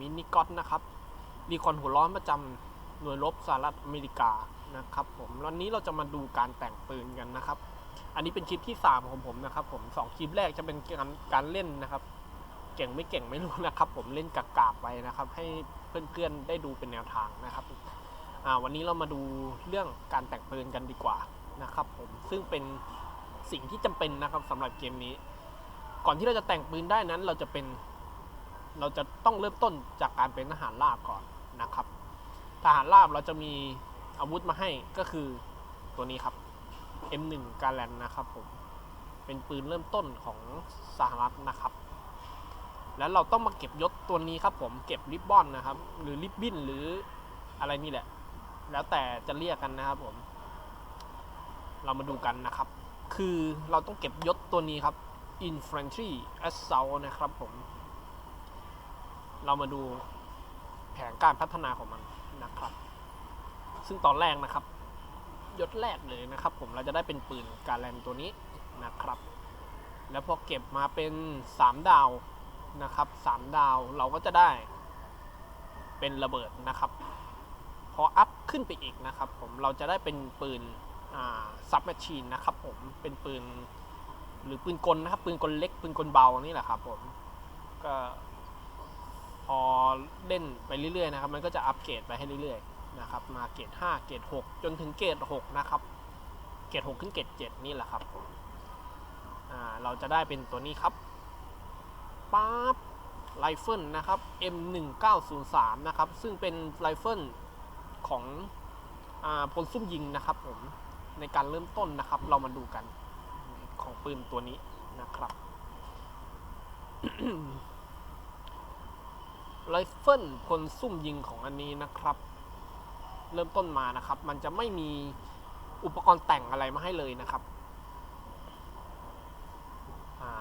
มินิก็อตนะครับรีคอนหัวร้อนประจำหน่วยรบสหรัฐอเมริกานะครับผมวันนี้เราจะมาดูการแต่งปืนกันนะครับ อันนี้เป็นคลิปที่ 3 ของผมนะครับ ผมสองคลิปแรกจะเป็นการการเล่นนะครับ เก่งไม่เก่งไม่รู้นะครับ ผมเล่นกากาบไปนะครับ ให้เพื่อนๆได้ดูเป็นแนวทางนะครับอ่าวันนี้เรามาดูเรื่องการแต่งปืนกันดีกว่านะครับ ผมซึ่งเป็นสิ่งที่จำเป็นนะครับสำหรับเกมนี้ ก่อนที่เราจะแต่งปืนได้นั้น เราจะเป็น เราจะต้องเริ่มต้นจากการเป็นทหารราบก่อนนะครับ ทหารราบเราจะมีอาวุธมาให้ก็คือตัวนี้ครับ M1 กาแลนนะครับผม เป็นปืนเริ่มต้นของสหรัฐนะครับ แล้วเราต้องมาเก็บยศตัวนี้ครับผมเก็บริบบอนนะครับ หรือริบบิ้นหรืออะไรนี่แหละ แล้วแต่จะเรียกกันนะครับผม เรามาดูกันนะครับ คือเราต้องเก็บยศตัวนี้ครับ Infantry Assault นะครับผม เรามาดูแผนการพัฒนาของมันนะครับ ซึ่งตอนแรกนะครับ ยศแรกเลยนะครับ ผมเราจะได้เป็นปืนการแลนตัวนี้นะครับ แล้วพอเก็บมาเป็น 3 ดาวนะครับ3ดาวเราก็จะได้เป็นระเบิดนะครับ พออัพขึ้นไปอีกนะครับ ผมเราจะได้เป็นปืนซับแมชชีนนะครับ ผมเป็นปืนหรือปืนกลนะครับ ปืนกลเล็กปืนกลเบานี่แหละครับ ผมก็ อเล่นไปเรื่อยๆนะครับ มันก็จะอัปเกรดไปให้เรื่อยๆนะครับ มาเกรด5เกรด6 จนถึงเกรด6นะครับ เกรด6ขึ้นเกรด7นี่แหละครับเราจะได้เป็นตัวนี้ครับปั๊บไรเฟิลนะครับ M1903 นะครับ ซึ่งเป็นไรเฟิลของอาพลซุ่มยิงนะครับผมในการเริ่มต้นนะครับ เรามาดูกันของปืนตัวนี้นะครับ ไรเฟิลพลซุ่มยิงของอันนี้นะครับ เริ่มต้นมานะครับ มันจะไม่มีอุปกรณ์แต่งอะไรมาให้เลยนะครับ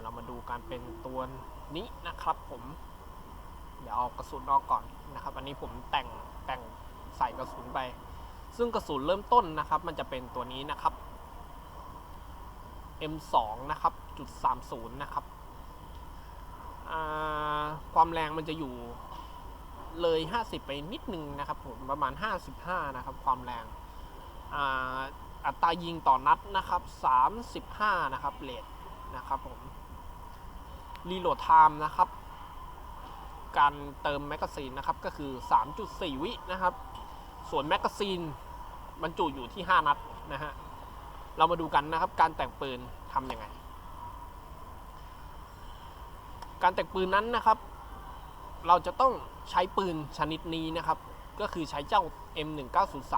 เรามาดูการเป็นตัวนี้นะครับ ผมเดี๋ยวเอากระสุนออกก่อนนะครับ อันนี้ผมแต่งแต่งใส่กระสุนไป ซึ่งกระสุนเริ่มต้นนะครับ มันจะเป็นตัวนี้นะครับ M2 นะครับจุด30นะครับความแรงมันจะอยู่ เลย 50 ไปนิดนึงนะครับผมประมาณ 55 นะครับ ความแรงอัตรายิงต่อนัดนะครับ 35 นะครับเลทนะครับผมรีโหลดไทม์นะครับ การเติมแมกกาซีนนะครับก็คือ 3.4 วินะครับ ส่วนแมกกาซีนบรรจุอยู่ที่ 5 นัดนะฮะเรามาดูกันนะครับ การแต่งปืนทำยังไง การแต่งปืนนั้นนะครับ เราจะต้อง ใช้ปืนชนิดนี้นะครับ ก็คือใช้เจ้า M1903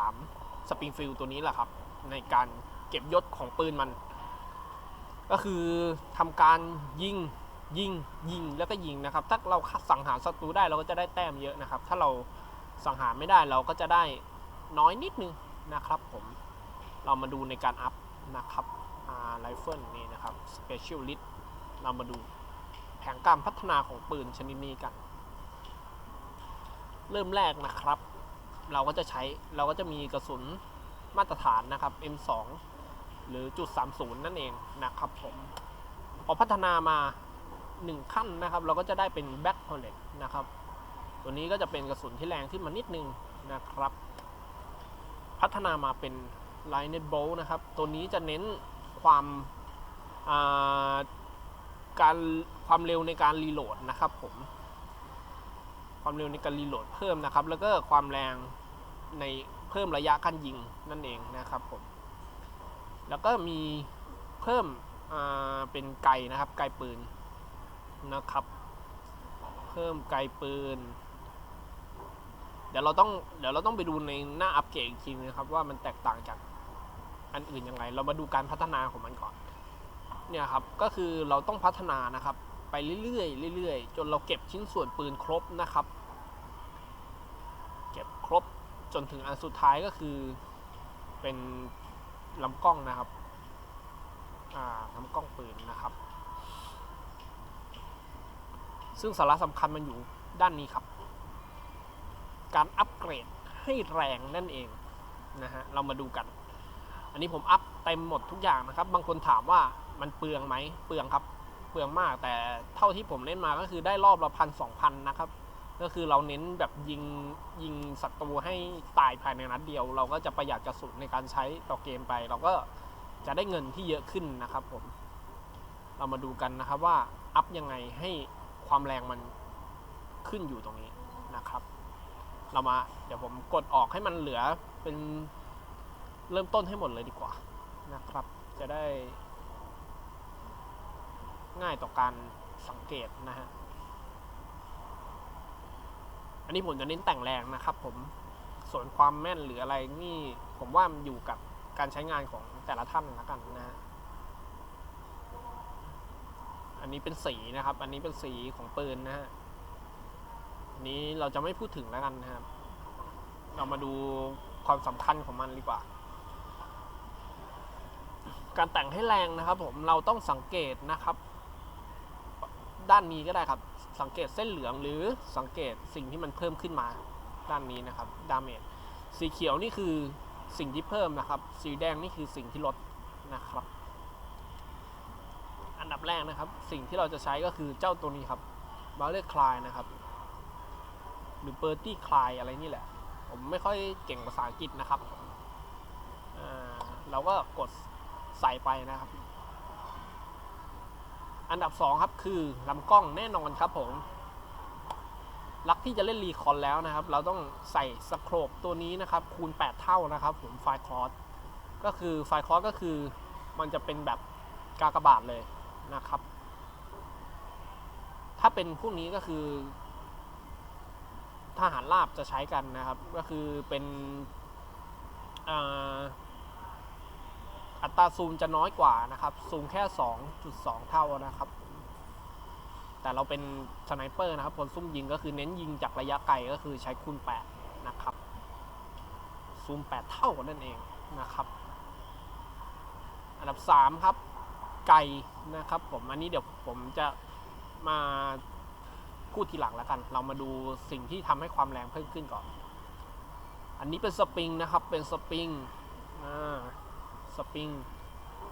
Springfield ตัวนี้แหละครับ ในการเก็บยศของปืนมัน ก็คือทำการยิงยิงยิงแล้วก็ยิงนะครับ ถ้าเราสังหารศัตรูได้เราก็จะได้แต้มเยอะนะครับ ถ้าเราสังหารไม่ได้เราก็จะได้น้อยนิดนึงนะครับผมเรามาดูในการอัพนะครับไรเฟิลนี่นะครับ Specialist เรามาดูแผนการพัฒนาของปืนชนิดนี้กัน เริ่มแรกนะครับ เราก็จะใช้เราก็จะมีกระสุนมาตรฐานนะครับ M2 หรือจุด30 นั่นเองนะครับผมพอพัฒนามา 1 ขั้นนะครับ เราก็จะได้เป็น Back h o l l e t นะครับ ตัวนี้ก็จะเป็นกระสุนที่แรงขึ้นมานิดนึงนะครับ พัฒนามาเป็น l i n e t Bolt นะครับ ตัวนี้จะเน้นความการความเร็วในการรีโหลดนะครับผม ความเร็วในการรีโหลดเพิ่มนะครับ แล้วก็ความแรงในเพิ่มระยะการยิงนั่นเองนะครับผม แล้วก็มีเพิ่มเป็นไกนะครับ ไกปืนนะครับ เพิ่มไกปืน เดี๋ยวเราต้องเดี๋ยวเราต้องไปดูในหน้าอัปเกรดอีกทีนะครับ ว่ามันแตกต่างจากอันอื่นยังไง เรามาดูการพัฒนาของมันก่อน เนี่ยครับ ก็คือเราต้องพัฒนานะครับ ไปเรื่อยๆเรื่อยๆ จนเราเก็บชิ้นส่วนปืนครบนะครับ เก็บครบจนถึงอันสุดท้ายก็คือเป็นลำกล้องนะครับลำกล้องปืนนะครับ ซึ่งสาระสำคัญมันอยู่ด้านนี้ครับ การอัปเกรดให้แรงนั่นเองนะฮะเรามาดูกัน อันนี้ผมอัพเต็มหมดทุกอย่างนะครับ บางคนถามว่ามันเปลืองไหมเปลืองครับ เปลืองมาก แต่เท่าที่ผมเล่นมาก็คือได้รอบละพันสองพันนะครับ ก็คือเราเน้นแบบยิงยิงศัตรูให้ตายภายในนัดเดียว เราก็จะประหยัดกระสุนในการใช้ต่อเกมไป เราก็จะได้เงินที่เยอะขึ้นนะครับผม เรามาดูกันนะครับว่าอัพยังไงให้ความแรงมันขึ้นอยู่ตรงนี้นะครับ เรามาเดี๋ยวผมกดออกให้มันเหลือเป็นเริ่มต้นให้หมดเลยดีกว่านะครับ จะได้ ง่ายต่อการสังเกตนะฮะ อันนี้ผมจะเน้นแต่งแรงนะครับผม ส่วนความแม่นหรืออะไรนี่ผมว่ามันอยู่กับการใช้งานของแต่ละท่านละกันนะฮะอันนี้เป็นสีนะครับ อันนี้เป็นสีของปืนนะฮะนนี้เราจะไม่พูดถึงแล้วกันนะครับ เรามาดูความสำคัญของมันดีกว่า การแต่งให้แรงนะครับผม เราต้องสังเกตนะครับ ด้านนี้ก็ได้ครับ สังเกตเส้นเหลืองหรือสังเกตสิ่งที่มันเพิ่มขึ้นมาด้านนี้นะครับดาเมจสีเขียวนี่คือสิ่งที่เพิ่มนะครับ สีแดงนี่คือสิ่งที่ลดนะครับ อันดับแรกนะครับ สิ่งที่เราจะใช้ก็คือเจ้าตัวนี้ครับบาเลอร์คลายนะครับ หรือเ e อร์ตี้คลายอะไรนี่แหละ ผมไม่ค่อยเก่งภาษาอังกฤษนะครับเราก็กดใส่ไปนะครับ อันดับ 2 ครับคือลำกล้องแน่นอนครับผมลักที่จะเล่นรีคอนแล้วนะครับ เราต้องใส่สโครบตัวนี้นะครับ คูณ 8 เท่านะครับ ผมไฟคลอสก็คือไฟคลอสก็คือมันจะเป็นแบบกากบาทเลยนะครับ ถ้าเป็นพวกนี้ก็คือทหารราบจะใช้กันนะครับ ก็คือเป็น อัตราซูมจะน้อยกว่านะครับ ซูมแค่ 2.2 เท่านะครับ แต่เราเป็นสไนเปอร์นะครับผลซุ่มยิงก็คือเน้นยิงจากระยะไกลก็คือใช้คูณ8นะครับ ซูม 8 เท่านั่นเองนะครับ อันดับ 3 ครับไก่นะครับผมอันนี้เดี๋ยวผมจะมาพูดทีหลังแล้วกัน เรามาดูสิ่งที่ทำให้ความแรงเพิ่มขึ้นก่อน อันนี้เป็นสปริงนะครับ เป็นสปริงอ่า สปริง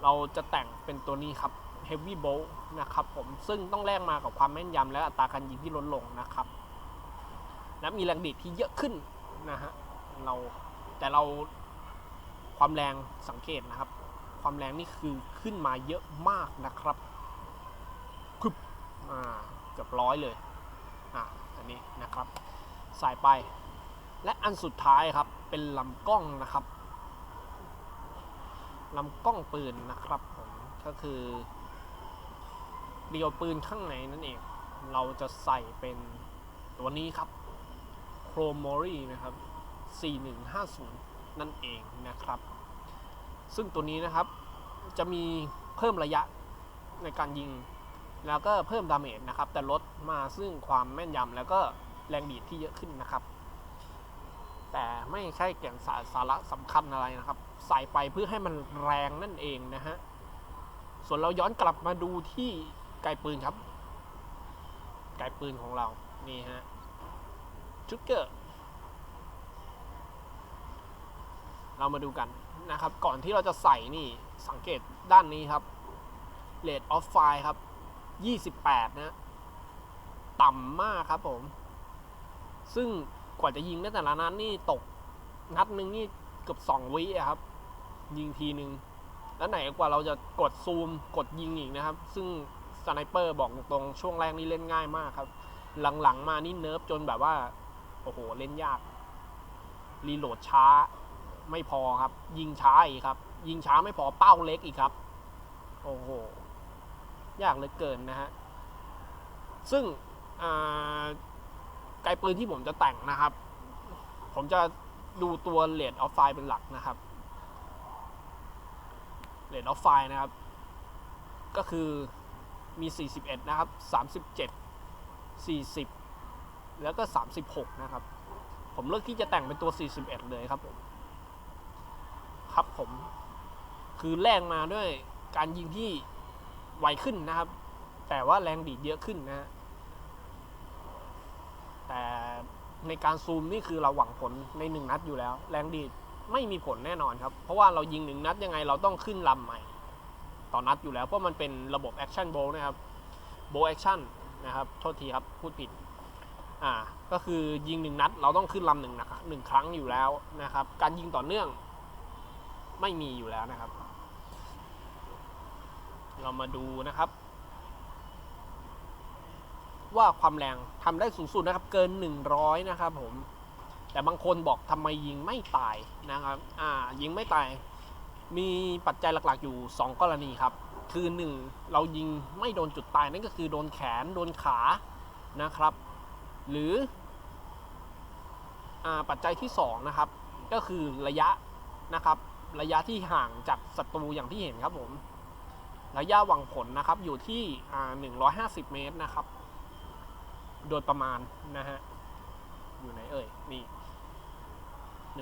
เราจะแต่งเป็นตัวนี้ครับ Heavy Bolt นะครับผมซึ่งต้องแลกมากับความแม่นยำและอัตราการยิงที่ลดลงนะครับ และมีแรงดีดที่เยอะขึ้นนะฮะเราแต่เราความแรงสังเกตนะครับ ความแรงนี่คือขึ้นมาเยอะมากนะครับคึบอ่าเกือบร้อยเลยอ่าอันนี้นะครับใส่ไป และอันสุดท้ายครับเป็นลำกล้องนะครับ ลำกล้องปืนนะครับผมก็คือเดียวปืนข้างในนั่นเอง เราจะใส่เป็นตัวนี้ครับโครโมรีนะครับ 4150 นั่นเองนะครับ ซึ่งตัวนี้นะครับจะมีเพิ่มระยะในการยิง แล้วก็เพิ่มดาเมจนะครับ แต่ลดมาซึ่งความแม่นยำแล้วก็แรงดีดที่เยอะขึ้นนะครับ แต่ไม่ใช่แก่นสารสาระสำคัญอะไรนะครับ ใส่ไปเพื่อให้มันแรงนั่นเองนะฮะ ส่วนเราย้อนกลับมาดูที่ไกปืนครับ ไกปืนของเรา นี่ฮะชุดเกอร์เรามาดูกันนะครับ ก่อนที่เราจะใส่นี่สังเกตด้านนี้ครับ rate of fire ครับ 28 นะ ต่ำมากครับผม ซึ่งกว่าจะยิงได้แต่ละนัดนนี่ตก นัดหนึ่งนี่เกือบ 2 วิครับ ยิงทีหนึ่งแล้วไหนกว่าเราจะกดซูมกดยิงอีกนะครับ ซึ่งสไนเปอร์บอกตรงช่วงแรกนี่เล่นง่ายมากครับ หลังๆมานี่เนิร์ฟจนแบบว่า โอ้โห เล่นยาก รีโหลดช้าไม่พอครับ ยิงช้าอีกครับ ยิงช้าไม่พอเป้าเล็กอีกครับ โอ้โห ยากเหลือเกินนะฮะ ซึ่งไกลปืนที่ผมจะแต่งนะครับ ผมจะดูตัวเลดออฟไฟเป็นหลักนะครับ เลดออฟไฟนะครับ ก็คือมี 41 นะครับ 37 40 แล้วก็ 36 นะครับ ผมเลือกที่จะแต่งเป็นตัว 41 เลยครับผมครับผม คือแรงมาด้วยการยิงที่ไวขึ้นนะครับ แต่ว่าแรงดีดเยอะขึ้นนะ แต่ในการซูมนี่คือเราหวังผลในหนึ่งนัดอยู่แล้ว แรงดีด ไม่มีผลแน่นอนครับ เพราะว่าเรายิงหนึ่งนัดยังไงเราต้องขึ้นลำใหม่ ต่อนัดอยู่แล้ว เพราะมันเป็นระบบแอคชั่นโบนะครับโบแอคชั่นนะครับ โทษทีครับ พูดผิด อ่า ก็คือยิงหนึ่งนัด เราต้องขึ้นลำหนึ่งนะหนึ่งครั้งอยู่แล้วนะครับ การยิงต่อเนื่อง ไม่มีอยู่แล้วนะครับ เรามาดูนะครับ ว่าความแรงทำได้สูงสุดนะครับ เกิน 100 นะครับผม แต่บางคนบอกทำไมยิงไม่ตายนะครับอ่ายิงไม่ตาย มีปัจจัยหลักๆอยู่ 2 กรณีครับ คือ 1 เรายิงไม่โดนจุดตายนั่นก็คือโดนแขนโดนขานะครับ หรืออ่าปัจจัยที่2นะครับก็คือระยะนะครับระยะที่ห่างจากศัตรูอย่างที่เห็นครับผมระยะหวังผลนะครับอยู่ที่อ่า150 เมตรนะครับ โดยประมาณนะฮะ อยู่ไหนเอ่ย นี่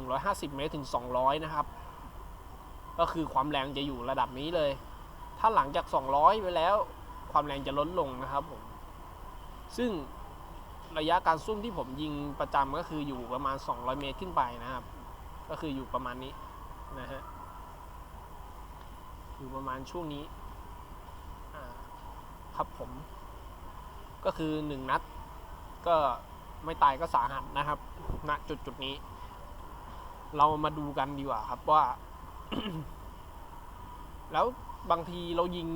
150 เมตรถึง 200 นะครับ ก็คือความแรงจะอยู่ระดับนี้เลย ถ้าหลังจาก 200 ไปแล้ว ความแรงจะลดลงนะครับผม ซึ่งระยะการซุ่มที่ผมยิงประจำก็คืออยู่ประมาณ 200 เมตรขึ้นไปนะครับ ก็คืออยู่ประมาณนี้นะฮะ อยู่ประมาณช่วงนี้ครับผม ก็คือ 1 นัดก็ไม่ตายก็สาหัสนะครับณจุดจุดนี้ เรามาดูกันดีกว่าครับว่า แล้วบางทีเรายิง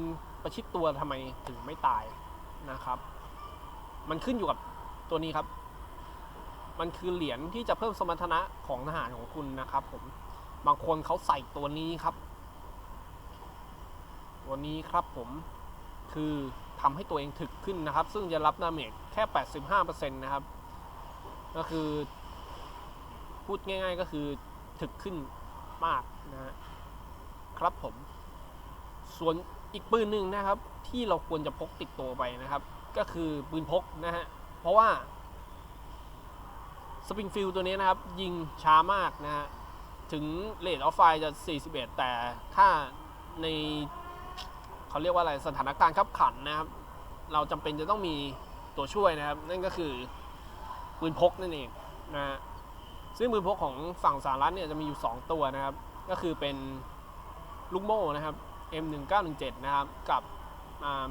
ประชิดตัวทำไมถึงไม่ตายนะครับ มันขึ้นอยู่กับตัวนี้ครับ มันคือเหรียญที่จะเพิ่มสมรรถนะของทหารของคุณนะครับ ผมบางคนเขาใส่ตัวนี้ครับตัวนี้ครับผมคือทำให้ตัวเองถึกขึ้นนะครับ ซึ่งจะรับดาเมจแค่ 85%นะครับ ก็คือ พูดง่ายๆก็คือถึกขึ้นมากนะฮะครับผม ส่วนอีกปืนหนึ่งนะครับ ที่เราควรจะพกติดตัวไปนะครับ ก็คือปืนพกนะฮะเพราะว่าสปริงฟิลตัวนี้นะครับ ยิงช้ามากนะฮะถึงเลทออฟไฟจะ 41 แต่ถ้าในเขาเรียกว่าอะไรสถานการณ์ขับขันนะครับ เราจำเป็นจะต้องมีตัวช่วยนะครับ นั่นก็คือปืนพกนั่นเองนะฮะ ซึ่งมือพกของฝั่งสหรัฐเนี่ยจะมีอยู่ 2 ตัวนะครับ ก็คือเป็นลูกโม่นะครับ M1917 นะครับ กับ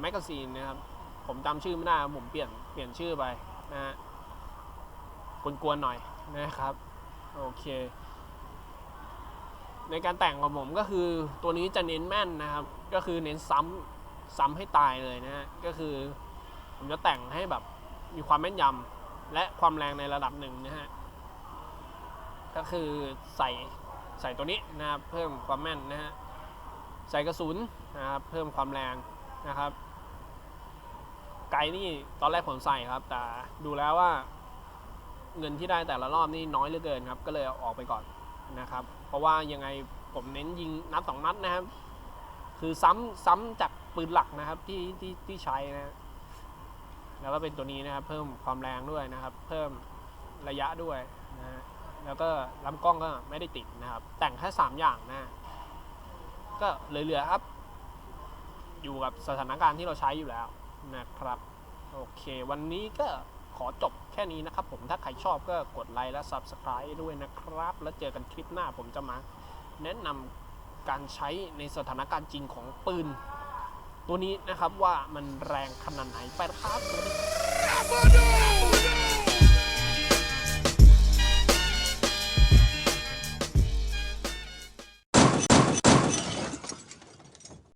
แมกกาซีนนะครับ ผมจำชื่อไม่ได้ผมเปลี่ยนเปลี่ยนชื่อไปนะฮะกวนๆหน่อยนะครับ โอเคในการแต่งของผมก็คือตัวนี้จะเน้นแม่นนะครับ ก็คือเน้นซ้ำซ้ำให้ตายเลยนะฮะก็คือ ผมจะแต่งให้แบบมีความแม่นยำและความแรงในระดับหนึ่งนะฮะ ก็คือใส่ใส่ตัวนี้นะครับเพิ่มความแม่นนะฮะใส่กระสุนนะครับเพิ่มความแรงนะครับ ไกนี่ตอนแรกผมใส่ครับ แต่ดูแล้วว่าเงินที่ได้แต่ละรอบนี่น้อยเหลือเกินครับ ก็เลยอออกไปก่อนนะครับ เพราะว่ายังไงผมเน้นยิงนัดสองนัดนะครับ คือซ้ำซ้ำจากปืนหลักนะครับที่ที่ที่ใช้นะแล้วก็เป็นตัวนี้นะครับ เพิ่มความแรงด้วยนะครับ เพิ่มระยะด้วยนะฮะ แล้วก็ลำกล้องก็ไม่ได้ติดนะครับ แต่งแค่สามอย่างนะ ก็เหลือๆครับ อยู่กับสถานการณ์ที่เราใช้อยู่แล้วนะครับ โอเค วันนี้ก็ขอจบแค่นี้นะครับผม ถ้าใครชอบก็กดไลค์และ Subscribe ด้วยนะครับ แล้วเจอกันคลิปหน้าผมจะมาแนะนำการใช้ในสถานการณ์จริงของปืน ตัวนี้นะครับว่ามันแรงขนาดไหนไปนะครับสวัสดีครับ